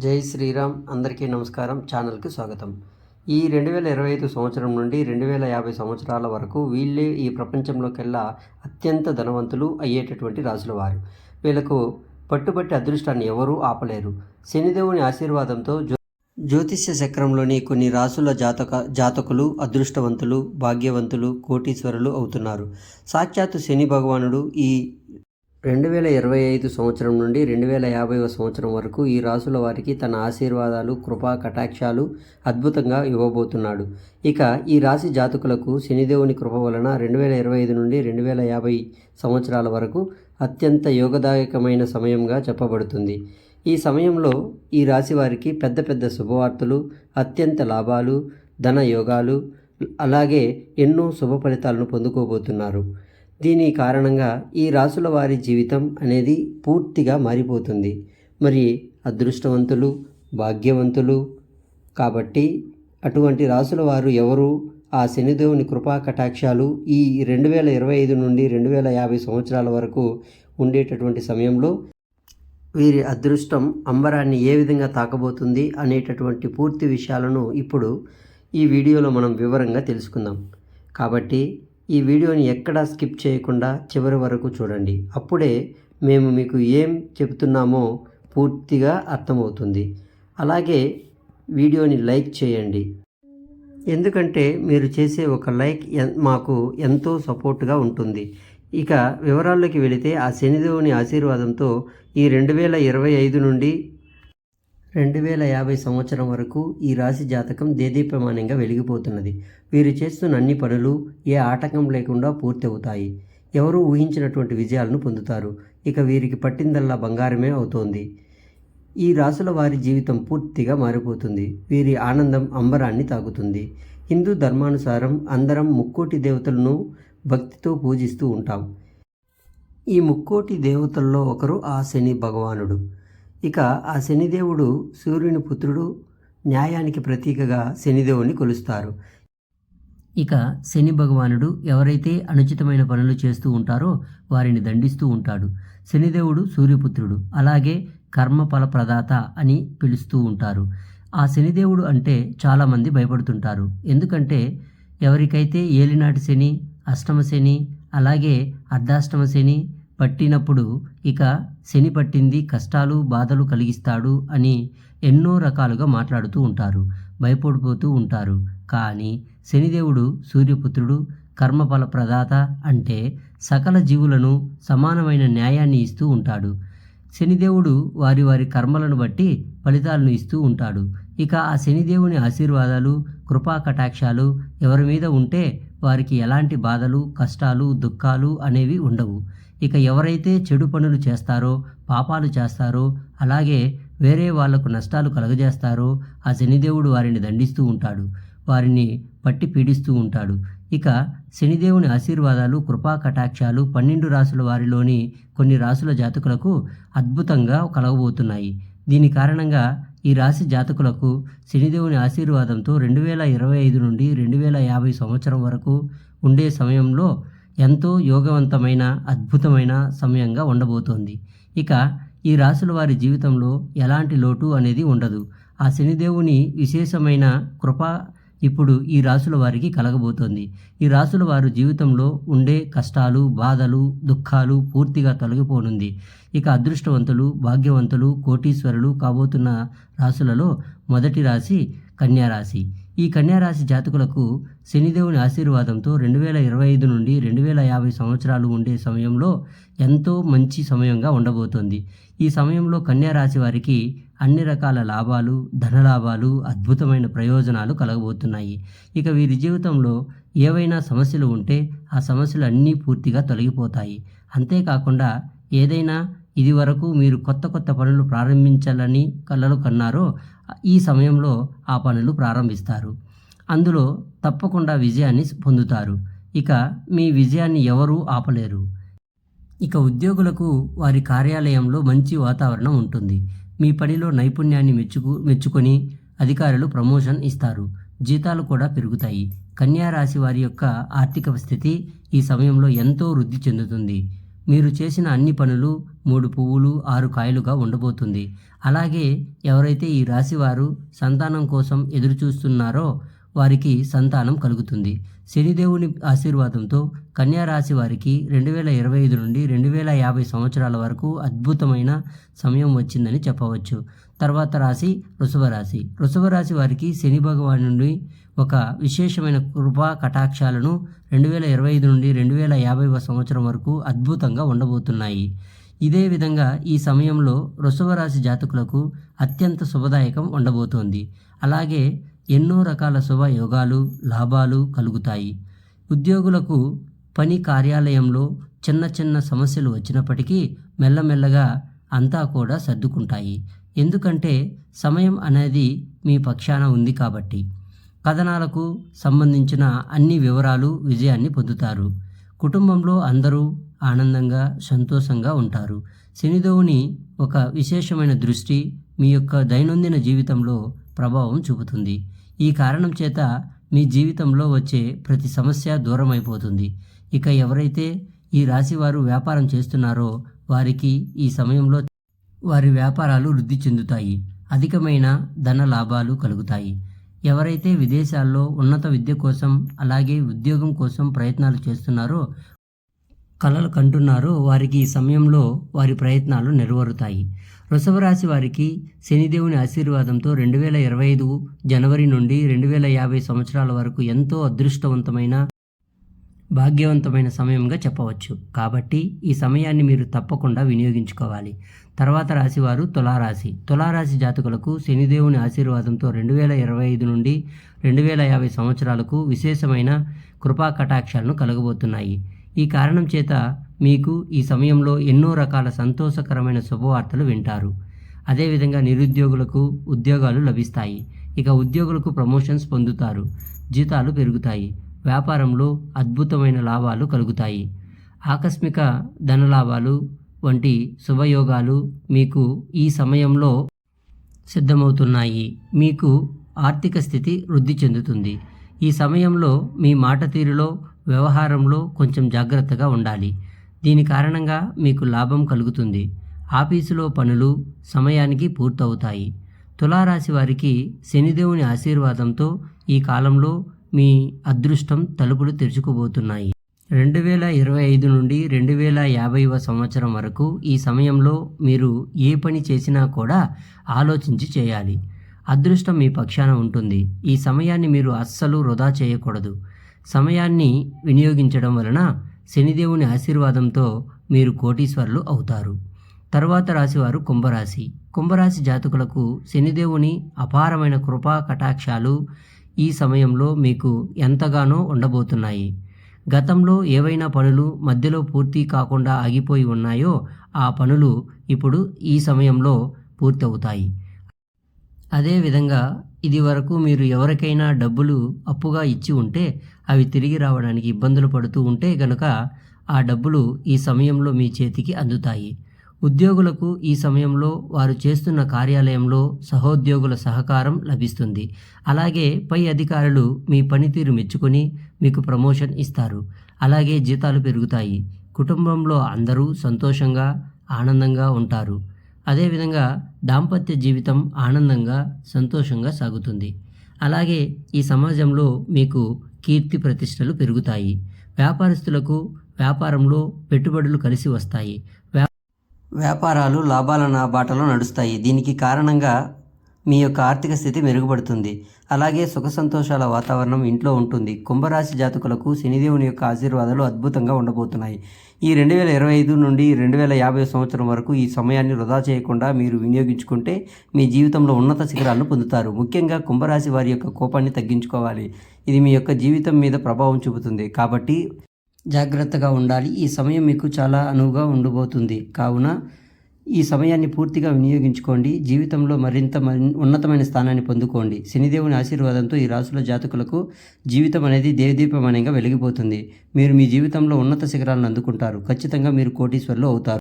జై శ్రీరామ్. అందరికీ నమస్కారం. ఛానల్కి స్వాగతం. ఈ రెండు వేల ఇరవై ఐదు సంవత్సరం నుండి రెండు వేల యాభై సంవత్సరాల వరకు వీళ్ళే ఈ ప్రపంచంలోకెల్లా అత్యంత ధనవంతులు అయ్యేటటువంటి రాజుల వారు. వీళ్ళకు పట్టుబట్టి అదృష్టాన్ని ఎవరూ ఆపలేరు. శనిదేవుని ఆశీర్వాదంతో జ్యో జ్యోతిష్య చక్రంలోని కొన్ని రాసుల జాతక జాతకులు అదృష్టవంతులు భాగ్యవంతులు కోటీశ్వరులు అవుతున్నారు. సాక్షాత్తు శని భగవానుడు ఈ రెండు వేల ఇరవై ఐదు సంవత్సరం నుండి రెండు వేల యాభైవ సంవత్సరం వరకు ఈ రాసుల వారికి తన ఆశీర్వాదాలు కృపా కటాక్షాలు అద్భుతంగా ఇవ్వబోతున్నాడు. ఇక ఈ రాశి జాతకులకు శనిదేవుని కృప వలన రెండు వేల ఇరవై ఐదు నుండి రెండు వేల యాభై సంవత్సరాల వరకు అత్యంత యోగదాయకమైన సమయంగా చెప్పబడుతుంది. ఈ సమయంలో ఈ రాశి వారికి పెద్ద పెద్ద శుభవార్తలు అత్యంత లాభాలు ధన యోగాలు అలాగే ఎన్నో శుభ ఫలితాలను పొందుకోబోతున్నారు. దీని కారణంగా ఈ రాసుల వారి జీవితం అనేది పూర్తిగా మారిపోతుంది. మరి అదృష్టవంతులు భాగ్యవంతులు కాబట్టి అటువంటి రాసుల వారు ఎవరు? ఆ శనిదేవుని కృపా కటాక్షాలు ఈ రెండు వేల ఇరవై ఐదు నుండి రెండు వేల యాభై సంవత్సరాల వరకు ఉండేటటువంటి సమయంలో వీరి అదృష్టం అంబరాన్ని ఏ విధంగా తాకబోతుంది అనేటటువంటి పూర్తి విషయాలను ఇప్పుడు ఈ వీడియోలో మనం వివరంగా తెలుసుకుందాం. కాబట్టి ఈ వీడియోని ఎక్కడా స్కిప్ చేయకుండా చివరి వరకు చూడండి. అప్పుడే మేము మీకు ఏం చెబుతున్నామో పూర్తిగా అర్థమవుతుంది. అలాగే వీడియోని లైక్ చేయండి. ఎందుకంటే మీరు చేసే ఒక లైక్ మాకు ఎంతో సపోర్ట్గా ఉంటుంది. ఇక వివరాల్లోకి వెళితే ఆ శనిదేవుని ఆశీర్వాదంతో ఈ రెండు వేల ఇరవై ఐదు నుండి రెండు వేల యాభై సంవత్సరం వరకు ఈ రాశి జాతకం దేదీప్యమానంగా వెలిగిపోతున్నది. వీరు చేస్తున్న అన్ని పనులు ఏ ఆటంకం లేకుండా పూర్తి అవుతాయి ఎవరూ ఊహించినటువంటి విజయాలను పొందుతారు. ఇక వీరికి పట్టిందల్లా బంగారమే అవుతోంది. ఈ రాసుల వారి జీవితం పూర్తిగా మారిపోతుంది. వీరి ఆనందం అంబరాన్ని తాకుతుంది. హిందూ ధర్మానుసారం అందరం ముక్కోటి దేవతలను భక్తితో పూజిస్తూ ఉంటాం. ఈ ముక్కోటి దేవతల్లో ఒకరు ఆ శని భగవానుడు. ఇక ఆ శనిదేవుడు సూర్యుని పుత్రుడు న్యాయానికి ప్రతీకగా శనిదేవుని కొలుస్తారు. ఇక శని భగవానుడు ఎవరైతే అనుచితమైన పనులు చేస్తూ ఉంటారో వారిని దండిస్తూ ఉంటాడు. శనిదేవుడు సూర్యపుత్రుడు అలాగే కర్మఫల ప్రదాత అని పిలుస్తూ ఉంటారు. ఆ శనిదేవుడు అంటే చాలామంది భయపడుతుంటారు. ఎందుకంటే ఎవరికైతే ఏలినాటి శని అష్టమ శని అలాగే అర్ధాష్టమ శని పట్టినప్పుడు ఇక శని పట్టింది కష్టాలు బాధలు కలిగిస్తాడు అని ఎన్నో రకాలుగా మాట్లాడుతూ ఉంటారు భయపడిపోతూ ఉంటారు. కానీ శనిదేవుడు సూర్యపుత్రుడు కర్మఫల ప్రదాత అంటే సకల జీవులను సమానమైన న్యాయాన్ని ఇస్తూ ఉంటాడు. శనిదేవుడు వారి వారి కర్మలను బట్టి ఫలితాలను ఇస్తూ ఉంటాడు. ఇక ఆ శనిదేవుని ఆశీర్వాదాలు కృపా కటాక్షాలు ఎవరి మీద ఉంటే వారికి ఎలాంటి బాధలు కష్టాలు దుఃఖాలు అనేవి ఉండవు. ఇక ఎవరైతే చెడు పనులు చేస్తారో పాపాలు చేస్తారో అలాగే వేరే వాళ్ళకు నష్టాలు కలుగజేస్తారో ఆ శనిదేవుడు వారిని దండిస్తూ ఉంటాడు. వారిని పట్టి పీడిస్తూ ఉంటాడు. ఇక శనిదేవుని ఆశీర్వాదాలు కృపా కటాక్షాలు పన్నెండు రాసుల వారిలోని కొన్ని రాసుల జాతకులకు అద్భుతంగా కలగబోతున్నాయి. దీని కారణంగా ఈ రాశి జాతకులకు శనిదేవుని ఆశీర్వాదంతో రెండు వేల ఇరవై ఐదు నుండి రెండు వేల యాభై సంవత్సరం వరకు ఉండే సమయంలో ఎంతో యోగవంతమైన అద్భుతమైన సమయంగా ఉండబోతోంది. ఇక ఈ రాసుల వారి జీవితంలో ఎలాంటి లోటు అనేది ఉండదు. ఆ శనిదేవుని విశేషమైన కృప ఇప్పుడు ఈ రాసుల వారికి కలగబోతోంది. ఈ రాసుల వారు జీవితంలో ఉండే కష్టాలు బాధలు దుఃఖాలు పూర్తిగా తొలగిపోనుంది. ఇక అదృష్టవంతులు భాగ్యవంతులు కోటీశ్వరులు కాబోతున్న రాసులలో మొదటి రాశి కన్యారాశి ఈ కన్యారాశి జాతకులకు శనిదేవుని ఆశీర్వాదంతో రెండు వేల ఇరవై ఐదు నుండి రెండు వేల యాభై సంవత్సరాలు ఉండే సమయంలో ఎంతో మంచి సమయంగా ఉండబోతోంది. ఈ సమయంలో కన్యారాశి వారికి అన్ని రకాల లాభాలు ధనలాభాలు అద్భుతమైన ప్రయోజనాలు కలగబోతున్నాయి. ఇక వీరి జీవితంలో ఏవైనా సమస్యలు ఉంటే ఆ సమస్యలు అన్నీ పూర్తిగా తొలగిపోతాయి. అంతేకాకుండా ఏదైనా ఇది వరకు మీరు కొత్త కొత్త పనులు ప్రారంభించాలని కలలు కన్నారో ఈ సమయంలో ఆ పనులు ప్రారంభిస్తారు. అందులో తప్పకుండా విజయాన్ని పొందుతారు. ఇక మీ విజయాన్ని ఎవరూ ఆపలేరు. ఇక ఉద్యోగులకు వారి కార్యాలయంలో మంచి వాతావరణం ఉంటుంది. మీ పనిలో నైపుణ్యాన్ని మెచ్చుకు మెచ్చుకొని అధికారులు ప్రమోషన్ ఇస్తారు. జీతాలు కూడా పెరుగుతాయి. కన్యా రాశి వారి యొక్క ఆర్థిక స్థితి ఈ సమయంలో ఎంతో వృద్ధి చెందుతుంది. మీరు చేసిన అన్ని పనులు మూడు పువ్వులు ఆరు కాయలుగా ఉండబోతుంది. అలాగే ఎవరైతే ఈ రాశివారు సంతానం కోసం ఎదురు చూస్తున్నారో వారికి సంతానం కలుగుతుంది. శనిదేవుని ఆశీర్వాదంతో కన్యా రాశి వారికి రెండు వేల ఇరవై ఐదు నుండి రెండు వేల యాభై సంవత్సరాల వరకు అద్భుతమైన సమయం వచ్చిందని చెప్పవచ్చు. తర్వాత రాశి వృషభ రాశి. వృషభ రాశి వారికి శని భగవాన్ నుండి ఒక విశేషమైన కృపా కటాక్షాలను రెండు వేల ఇరవై ఐదు నుండి రెండు వేల యాభైవ సంవత్సరం వరకు అద్భుతంగా ఉండబోతున్నాయి. ఇదే విధంగా ఈ సమయంలో వృషభ రాశి జాతకులకు అత్యంత శుభదాయకం ఉండబోతోంది. అలాగే ఎన్నో రకాల శుభయోగాలు లాభాలు కలుగుతాయి. ఉద్యోగులకు పని కార్యాలయంలో చిన్న చిన్న సమస్యలు వచ్చినప్పటికీ మెల్లమెల్లగా అంతా కూడా సర్దుకుంటాయి. ఎందుకంటే సమయం అనేది మీ పక్షాన ఉంది కాబట్టి. కథనాలకు సంబంధించిన అన్ని వివరాలు విజయాన్ని పొందుతారు. కుటుంబంలో అందరూ ఆనందంగా సంతోషంగా ఉంటారు. శనిదేవుని ఒక విశేషమైన దృష్టి మీ యొక్క దైనందిన జీవితంలో ప్రభావం చూపుతుంది. ఈ కారణం చేత మీ జీవితంలో వచ్చే ప్రతి సమస్య దూరం అయిపోతుంది ఇక ఎవరైతే ఈ రాశివారు వ్యాపారం చేస్తున్నారో వారికి ఈ సమయంలో వారి వ్యాపారాలు వృద్ధి చెందుతాయి. అధికమైన ధన లాభాలు కలుగుతాయి. ఎవరైతే విదేశాల్లో ఉన్నత విద్య కోసం అలాగే ఉద్యోగం కోసం ప్రయత్నాలు చేస్తున్నారో కలలు కంటున్నారో వారికి ఈ సమయంలో వారి ప్రయత్నాలు నెరవేరుతాయి. వృషభరాశి వారికి శనిదేవుని ఆశీర్వాదంతో రెండు వేల ఇరవై ఐదు జనవరి నుండి రెండు వేల యాభై సంవత్సరాల వరకు ఎంతో అదృష్టవంతమైన భాగ్యవంతమైన సమయంగా చెప్పవచ్చు. కాబట్టి ఈ సమయాన్ని మీరు తప్పకుండా వినియోగించుకోవాలి. తర్వాత రాశివారు తులారాశి. తులారాశి జాతకులకు శనిదేవుని ఆశీర్వాదంతో రెండు వేల ఇరవై ఐదు నుండి రెండు వేల యాభై సంవత్సరాలకు విశేషమైన కృపా కటాక్షాలను కలగబోతున్నాయి. ఈ కారణం చేత మీకు ఈ సమయంలో ఎన్నో రకాల సంతోషకరమైన శుభవార్తలు వింటారు. అదేవిధంగా నిరుద్యోగులకు ఉద్యోగాలు లభిస్తాయి. ఇక ఉద్యోగులకు ప్రమోషన్స్ పొందుతారు. జీతాలు పెరుగుతాయి. వ్యాపారంలో అద్భుతమైన లాభాలు కలుగుతాయి. ఆకస్మిక ధనలాభాలు వంటి శుభయోగాలు మీకు ఈ సమయంలో సిద్ధమవుతున్నాయి. మీకు ఆర్థిక స్థితి వృద్ధి చెందుతుంది. ఈ సమయంలో మీ మాట తీరులో వ్యవహారంలో కొంచెం జాగ్రత్తగా ఉండాలి. దీని కారణంగా మీకు లాభం కలుగుతుంది. ఆఫీసులో పనులు సమయానికి పూర్తవుతాయి. తులారాశి వారికి శనిదేవుని ఆశీర్వాదంతో ఈ కాలంలో మీ అదృష్టం తలుపులు తెరుచుకుబోతున్నాయి రెండు వేల ఇరవై ఐదు నుండి రెండు వేల యాభైవ సంవత్సరం వరకు ఈ సమయంలో మీరు ఏ పని చేసినా కూడా ఆలోచించి చేయాలి. అదృష్టం మీ పక్షాన ఉంటుంది. ఈ సమయాన్ని మీరు అస్సలు వృధా చేయకూడదు. సమయాన్ని వినియోగించడం వలన శనిదేవుని ఆశీర్వాదంతో మీరు కోటీశ్వరులు అవుతారు. తర్వాత రాశివారు కుంభరాశి. కుంభరాశి జాతకులకు శనిదేవుని అపారమైన కృపా కటాక్షాలు ఈ సమయంలో మీకు ఎంతగానో ఉండబోతున్నాయి. గతంలో ఏవైనా పనులు మధ్యలో పూర్తి కాకుండా ఆగిపోయి ఉన్నాయో ఆ పనులు ఇప్పుడు ఈ సమయంలో పూర్తి అవుతాయి అదేవిధంగా ఇది వరకు మీరు ఎవరికైనా డబ్బులు అప్పుగా ఇచ్చి ఉంటే అవి తిరిగి రావడానికి ఇబ్బందులు పడుతూ ఉంటే గనుక ఆ డబ్బులు ఈ సమయంలో మీ చేతికి అందుతాయి. ఉద్యోగులకు ఈ సమయంలో వారు చేస్తున్న కార్యాలయంలో సహోద్యోగుల సహకారం లభిస్తుంది. అలాగే పై అధికారులు మీ పనితీరు మెచ్చుకొని మీకు ప్రమోషన్ ఇస్తారు. అలాగే జీతాలు పెరుగుతాయి. కుటుంబంలో అందరూ సంతోషంగా ఆనందంగా ఉంటారు. అదేవిధంగా దాంపత్య జీవితం ఆనందంగా సంతోషంగా సాగుతుంది. అలాగే ఈ సమాజంలో మీకు కీర్తి ప్రతిష్టలు పెరుగుతాయి. వ్యాపారస్తులకు వ్యాపారంలో పెట్టుబడులు కలిసి వస్తాయి. వ్యా వ్యాపారాలు లాభాల బాటలో నడుస్తాయి. దీనికి కారణంగా మీ యొక్క ఆర్థిక స్థితి మెరుగుపడుతుంది. అలాగే సుఖ సంతోషాల వాతావరణం ఇంట్లో ఉంటుంది. కుంభరాశి జాతకులకు శనిదేవుని యొక్క ఆశీర్వాదాలు అద్భుతంగా ఉండబోతున్నాయి. ఈ రెండు వేల ఇరవై ఐదు నుండి రెండు వేల యాభై సంవత్సరం వరకు ఈ సమయాన్ని వృధా చేయకుండా మీరు వినియోగించుకుంటే మీ జీవితంలో ఉన్నత శిఖరాలను పొందుతారు. ముఖ్యంగా కుంభరాశి వారి యొక్క కోపాన్ని తగ్గించుకోవాలి. ఇది మీ యొక్క జీవితం మీద ప్రభావం చూపుతుంది. కాబట్టి జాగ్రత్తగా ఉండాలి. ఈ సమయం మీకు చాలా అనువుగా ఉండబోతుంది. కావున ఈ సమయాన్ని పూర్తిగా వినియోగించుకోండి. జీవితంలో మరింత ఉన్నతమైన స్థానాన్ని పొందుకోండి. శనిదేవుని ఆశీర్వాదంతో ఈ రాశుల జాతకులకు జీవితం అనేది దేవదీపమయంగా వెలిగిపోతుంది. మీరు మీ జీవితంలో ఉన్నత శిఖరాలను అందుకుంటారు. ఖచ్చితంగా మీరు కోటీశ్వర్లు అవుతారు.